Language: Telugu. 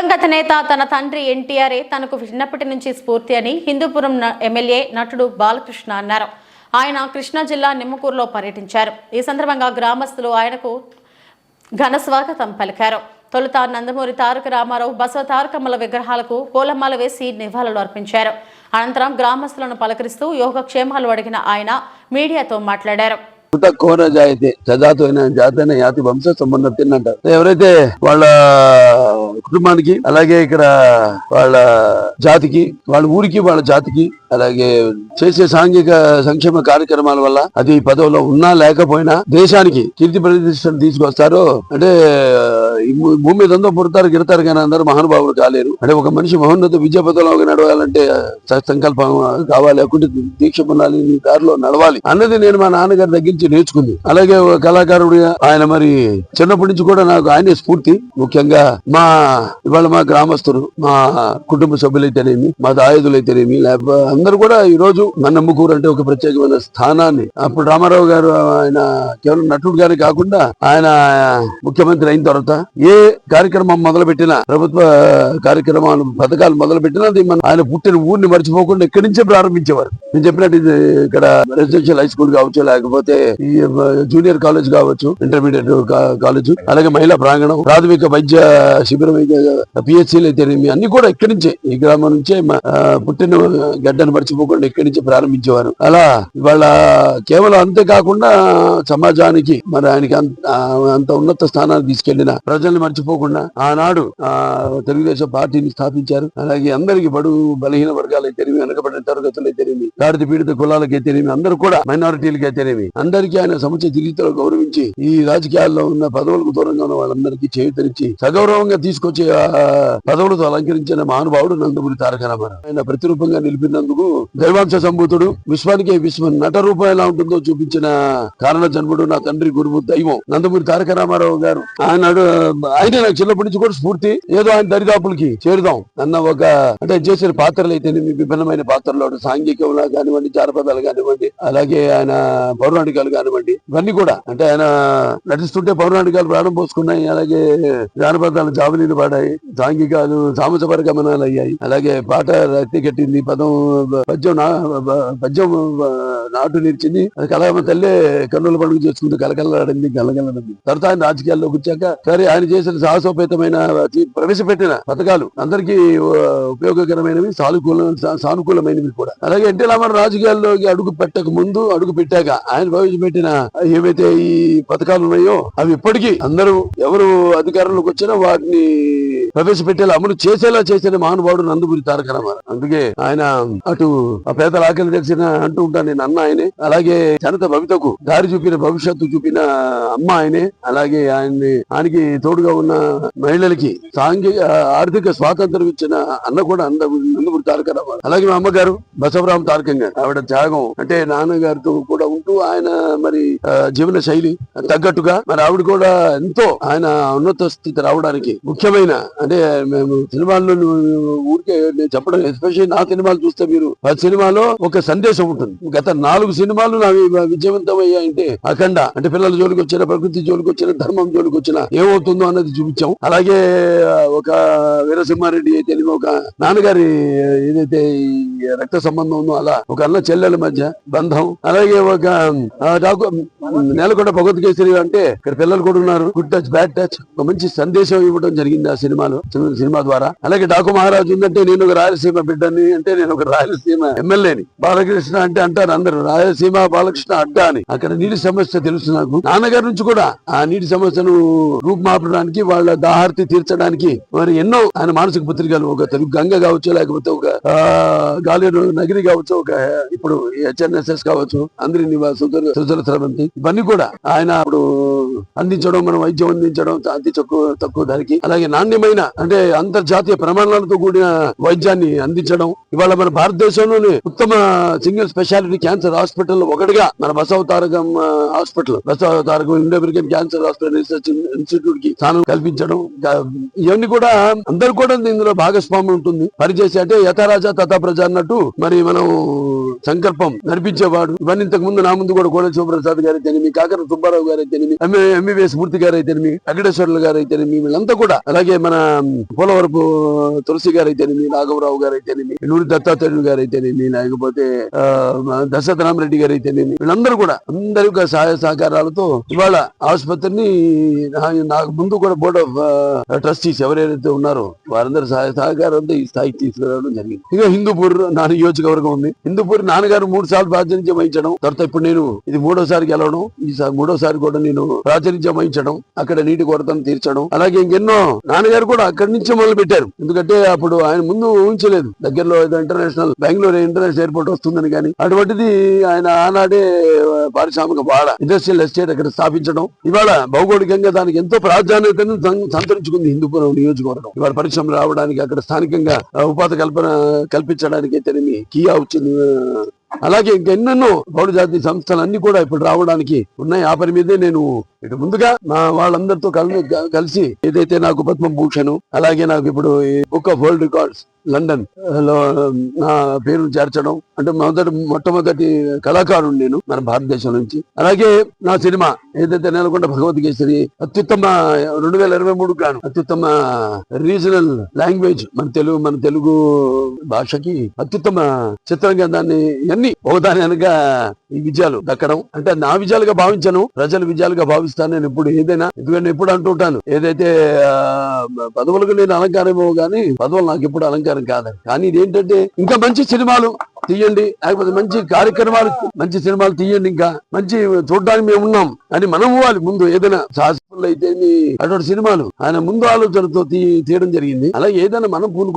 దివంగత నేత తన తండ్రి ఎన్టీఆర్ఏ తనకు చిన్నప్పటి నుంచి స్ఫూర్తి అని హిందూపురం ఎమ్మెల్యే నటుడు బాలకృష్ణ అన్నారు. ఆయన కృష్ణా జిల్లా నిమ్మకూరులో పర్యటించారు. ఈ సందర్భంగా గ్రామస్తులు ఆయనకు ఘన స్వాగతం పలికారు. తొలుత నందమూరి తారక రామారావు బసవ తారకమ్మల విగ్రహాలకు పూలమాల వేసి నివాళులు అర్పించారు. అనంతరం గ్రామస్తులను పలకరిస్తూ యోగక్షేమాలు అడిగిన ఆయన మీడియాతో మాట్లాడారు. జాయితే జాతైన యాతి వంశ సంబంధం తిన్నంటారు ఎవరైతే వాళ్ళ కుటుంబానికి అలాగే ఇక్కడ వాళ్ళ జాతికి వాళ్ళ ఊరికి వాళ్ళ జాతికి అలాగే చేసే సాంఘిక సంక్షేమ కార్యక్రమాల వల్ల అది పదవిలో ఉన్నా లేకపోయినా దేశానికి కీర్తి ప్రతిష్టలు తీసుకొస్తారో. అంటే భూమి మీద ఉందో పుడతారు గిరతారు కానీ అందరూ మహానుభావులు కాలేరు. అంటే ఒక మనిషి మహోన్నత విద్యా పదవిలో నడవాలంటే సంకల్పం కావాలి లేకుంటే దీక్ష పొందాలి నీ దారిలో నడవాలి అన్నది నేను మా నాన్నగారి దగ్గర నుంచి నేర్చుకుంది. అలాగే ఒక కళాకారుడిగా ఆయన మరి చిన్నప్పటి నుంచి కూడా నాకు ఆయనే స్ఫూర్తి. ముఖ్యంగా మా ఇవాళ మా గ్రామస్తులు మా కుటుంబ సభ్యులైతేనేమి మా దాయుదులైతేనేమి లేకపోతే అందరూ కూడా ఈ రోజు మన నమ్ముకూరు అంటే ఒక ప్రత్యేకమైన స్థానాన్ని. అప్పుడు రామారావు గారు ఆయన కేవలం నటుడుగానే కాకుండా ఆయన ముఖ్యమంత్రి అయిన తర్వాత ఏ కార్యక్రమం మొదలు పెట్టినా ప్రభుత్వ కార్యక్రమాలు పథకాలు మొదలు పెట్టినా ఆయన పుట్టిన ఊరిని మర్చిపోకుండా ఎక్కడి నుంచే ప్రారంభించేవారు. నేను చెప్పినట్టు ఇది ఇక్కడ రెసిడెన్షియల్ హై స్కూల్ కావచ్చు లేకపోతే జూనియర్ కాలేజ్ కావచ్చు ఇంటర్మీడియట్ కాలేజ్ అలాగే మహిళా ప్రాంగణం ప్రాథమిక వైద్య శిబిరం పిహెచ్సీలు అయితేనేమి అన్ని కూడా ఇక్కడి నుంచే ఈ గ్రామం నుంచే పుట్టిన గడ్డను మర్చిపోకుండా ఇక్కడి నుంచి ప్రారంభించేవారు? అలా ఇవాళ కేవలం అంతేకాకుండా సమాజానికి మరి ఆయనకి అంత ఉన్నత స్థానాన్ని తీసుకెళ్ళిన ప్రజల్ని మర్చిపోకుండా ఆనాడు ఆ తెలుగుదేశం పార్టీని స్థాపించారు. అలాగే అందరికి బడు బలహీన వర్గాలు తెలివి వెనకబడిన తరగతులు అయితేనేమి దాడిత పీడిత కులాలకు అందరూ కూడా మైనారిటీలకు అయితేనేమి అందరికీ ఆయన సముచిత రీతిలో గౌరవించి ఈ రాజకీయాల్లో ఉన్న పదవులకు దూరంగా ఉన్న వాళ్ళందరికీ చేయుతనిచ్చి సగౌరవంగా తీసుకొచ్చే పదవులతో అలంకరించిన మహానుభావుడు నందమూరి తారక రామారావు. ఆయన ప్రతిరూపంగా నిలిపినందుకు దైవాంశ సంభూతుడు. విశ్వానికి విశ్వ. నట రూపం ఎలా ఉంటుందో చూపించిన కారణ జన్ముడు నా తండ్రి గురువు దైవం. నందమూరి తారక రామారావు గారు. ఆయన ఆయన నాకు చిన్నప్పటి నుంచి కూడా స్ఫూర్తి. ఏదో ఆయన దరిదాపులకి చేరుదాం అన్న ఒక అంటే చేసిన పాత్రలు అయితే విభిన్నమైన పాత్రలు. సాంఘికంలా కానివ్వండి జానపదాలు కానివ్వండి అలాగే ఆయన పౌరాణికాలు కానివ్వండి ఇవన్నీ కూడా. అంటే ఆయన నటిస్తుంటే పౌరాణికాలు ప్రాణం పోసుకున్నాయి. అలాగే జానపదాలు జాబిలీలు పాడాయి. సాంఘికాలు సామసపర గమనాలు అయ్యాయి. అలాగే పాట రక్తి కట్టింది పదం పద్యం పద్యం నాటు నిలిచింది. అది కలగమ్మ తల్లి కన్నుల పండుగ చేసుకుంటూ కలకలలాడింది కలగలడింది తర్వాత ఆయన రాజకీయాల్లోకి వచ్చాక సరే ఆయన చేసిన సాహసోపేతమైన ప్రవేశపెట్టిన పథకాలు అందరికీ ఉపయోగకరమైనవి సానుకూల సానుకూలమైనవి కూడా. అలాగే ఎన్టీ రామారావు రాజకీయాల్లోకి అడుగు పెట్టక ముందు అడుగు పెట్టాక ఆయన ప్రవేశపెట్టిన ఏవైతే ఈ పథకాలు ఉన్నాయో అవి ఇప్పటికీ అందరూ ఎవరు అధికారంలోకి వచ్చినా వాటిని ప్రవేశపెట్టేలా అమలు చేసేలా చేసిన మహానుభావుడు నందమూరి తారక రామారావు. అందుకే ఆయన అటు ఆ పేదల ఆకలి తెలిసిన అంటూ ఉంటాను నేను అన్న ఆయనే. అలాగే జనత భవితకు దారి చూపిన భవిష్యత్తు చూపిన అమ్మ ఆయనే. అలాగే ఆయన్ని ఆయనకి తోడుగా ఉన్న మహిళలకి సాంఘిక ఆర్థిక స్వాతంత్రం ఇచ్చిన అన్న కూడా అంద నందమూరి తారక రామారావు అలాగే మా అమ్మగారు బసవరామ తారకం గారు. ఆవిడ త్యాగం. అంటే నాన్నగారితో కూడా ఉంటూ ఆయన మరి ఆ, జీవన శైలి తగ్గట్టుగా మరి ఆవిడ కూడా ఎంతో ఆయన ఉన్నత స్థితి రావడానికి ముఖ్యమైన అంటే మేము సినిమాల్లో ఊరికే నేను చెప్పడం ఎస్పెషల్లీ నా సినిమాలు చూస్తే మీరు ఆ సినిమాలో ఒక సందేశం ఉంటుంది. గత నాలుగు సినిమాలు నావి విజయవంతం అయ్యాయంటే అఖండ అంటే పిల్లల జోలికి వచ్చిన ప్రకృతి జోలికి వచ్చిన ధర్మం జోలికి వచ్చిన ఏమవుతుందో అన్నది చూపించాం. అలాగే ఒక వీరసింహారెడ్డి అయితే ఒక నాన్నగారి ఏదైతే రక్త సంబంధం ఉందో అలా ఒక అన్న చెల్లెల మధ్య బంధం. అలాగే ఒక ఆ, డాకు నేలకొండ భగవత్ కేసరి అంటే ఇక్కడ పిల్లలు కూడా ఉన్నారు. గుడ్ టచ్ బ్యాడ్ టచ్ ఒక మంచి సందేశం ఇవ్వడం జరిగింది ఆ సినిమాలో సినిమా- ద్వారా. అలాగే డాకు మహారాజు ఉందంటే నేను ఒక రాయలసీమ బిడ్డని అంటే నేను ఒక రాయలసీమ ఎమ్మెల్యేని బాలకృష్ణ అంటే అంటారు అందరు. రాయలసీమ బాలకృష్ణ అడ్డా అని. అక్కడ నీటి సమస్య తెలుసు నాకు. నాన్నగారి నుంచి కూడా ఆ నీటి సమస్యను రూపుమాపడానికి వాళ్ళ దాహార్తి తీర్చడానికి మరి ఎన్నో ఆయన మానసిక పత్రికలు. ఒక తెలుగు గంగ కావచ్చు లేకపోతే ఒక గాలేరు నగిరి కావచ్చు ఒక ఇప్పుడు హెచ్ఎన్ఎస్ఎస్ కావచ్చు అందరి నివాస స్రవంతి ఇవన్నీ కూడా ఆయన అప్పుడు అందించడం మనం వైద్యం అందించడం అతి తక్కువ తక్కువ ధరకి. అలాగే నాణ్యమైన అంటే అంతర్జాతీయ ప్రమాణాలతో కూడిన వైద్యాన్ని అందించడం. ఇవాళ మన భారతదేశంలోనే ఉత్తమ సింగిల్ స్పెషాలిటీ క్యాన్సర్ హాస్పిటల్ ఒకటిగా మన Basavatarakam hospital. Basavatarakam Indo American cancer hospital research ఇన్స్టిట్యూట్కి స్థానం కల్పించడం ఇవన్నీ కూడా అందరు కూడా ఇందులో భాగస్వామ్యం ఉంటుంది. పనిచేసి అంటే యథారాజా తథా ప్రజ అన్నట్టు మరి మనం సంకల్పం నడిపించేవాడు. ఇవన్నీ ఇంతకు ముందు నా ముందు కూడా కోడల శివప్రసాద్ గారు అయితేనేమి కాకర సుబ్బారావు గారు అయితేనేమి ఎంబీబీఎస్ మూర్తి గారు అయితేనేమి వెంకటేశ్వర్లు గారు అయితేనేమి వీళ్ళంతా కూడా అలాగే మన పోలవరపు తులసి గారు అయితేనేమి రాఘవరావు గారు అయితేనేమి నూరి దత్తాత్రేయులు గారు అయితేనేమి లేకపోతే ఆ, దశరథ రామరెడ్డి గారు అయితేనేమి వీళ్ళందరూ కూడా అందరి సహాయ సహకారాలతో ఇవాళ ఆసుపత్రిని నాకు ముందు కూడా బోర్డ్ ఆఫ్ ట్రస్టీస్ ఎవరైతే ఉన్నారో వారందరి సహాయ సహకారంతో ఈ స్థాయికి తీసుకురావడం జరిగింది. ఇక హిందూపూర్ నా నియోజకవర్గం ఉంది. హిందూపూర్ నాన్నగారు మూడు సార్లు ప్రాతినిధ్యం వహించడం తర్వాత ఇప్పుడు నేను ఇది మూడోసారి గెలవడం ఈసారి మూడోసారి కూడా నేను ప్రాతినిధ్యం వహించడం అక్కడ నీటి కొరతను తీర్చడం అలాగే ఇంకెన్నో నాన్నగారు కూడా అక్కడి నుంచి మొదలు పెట్టారు. ఎందుకంటే అప్పుడు ఆయన ముందు ఊహించలేదు. దగ్గరలో ఇంటర్నేషనల్ బెంగళూరు ఇంటర్నేషనల్ ఎయిర్పోర్ట్ వస్తుందని కానీ అటువంటిది ఆయన ఆనాడే పారిశ్రామిక వాడ ఇండస్ట్రియల్ ఎస్టేట్ అక్కడ స్థాపించడం ఇవాళ భౌగోళికంగా దానికి ఎంతో ప్రాధాన్యతను సంతరించుకుంది హిందూపురం నియోజకవర్గం. ఇవాళ పరిశ్రమలు రావడానికి అక్కడ స్థానికంగా ఉపాధి కల్పన కల్పించడానికి అయితేనేమి కియా వచ్చింది అలాగే ఇంకెన్నెన్నో గౌడ జాతి సంస్థలు అన్ని కూడా ఇప్పుడు రావడానికి ఉన్నాయి. ఆ పని మీదే నేను ఇటు ముందుగా మా వాళ్ళందరితో కలి కలిసి ఏదైతే నాకు పద్మభూషణ్ అలాగే నాకు ఇప్పుడు బుక్ ఆఫ్ వరల్డ్ రికార్డ్స్ లండన్లో నా పేరు చేర్చడం అంటే మొదటి మొట్టమొదటి కళాకారుడు నేను మన భారతదేశం నుంచి. అలాగే నా సినిమా ఏదైతే నెలకొండ భగవద్గీశ్వరి అత్యుత్తమ రెండు వేల ఇరవై మూడు గాను అత్యుత్తమ రీజనల్ లాంగ్వేజ్ మన తెలుగు మన తెలుగు భాషకి అత్యుత్తమ చిత్రంగా దాన్ని ఇవన్నీ ఒకదాని అనగా ఈ విజయాలు దక్కడం. అంటే నా విజయాలుగా భావించను ప్రజల విజయాలుగా భావిస్తాను నేను ఇప్పుడు ఏదైనా ఎందుకంటే ఎప్పుడు అంటుంటాను ఏదైతే పదవులకు నేను అలంకారమో గానీ పదవులు నాకు ఎప్పుడు అలంకారం కాదని కానీ ఇదేంటంటే ఇంకా మంచి సినిమాలు తీయండి లేకపోతే మంచి కార్యక్రమాలు మంచి సినిమాలు తీయండి ఇంకా మంచి చూడడానికి మేము ఉన్నాం. అని మనం ఇవ్వాలి ముందు ఏదైనా సాహసఫుల్ అయితే అటువంటి సినిమాలు ఆయన ముందు ఆలోచనతో తీయడం జరిగింది. అలాగే ఏదైనా మనం పూనుకోవాలి.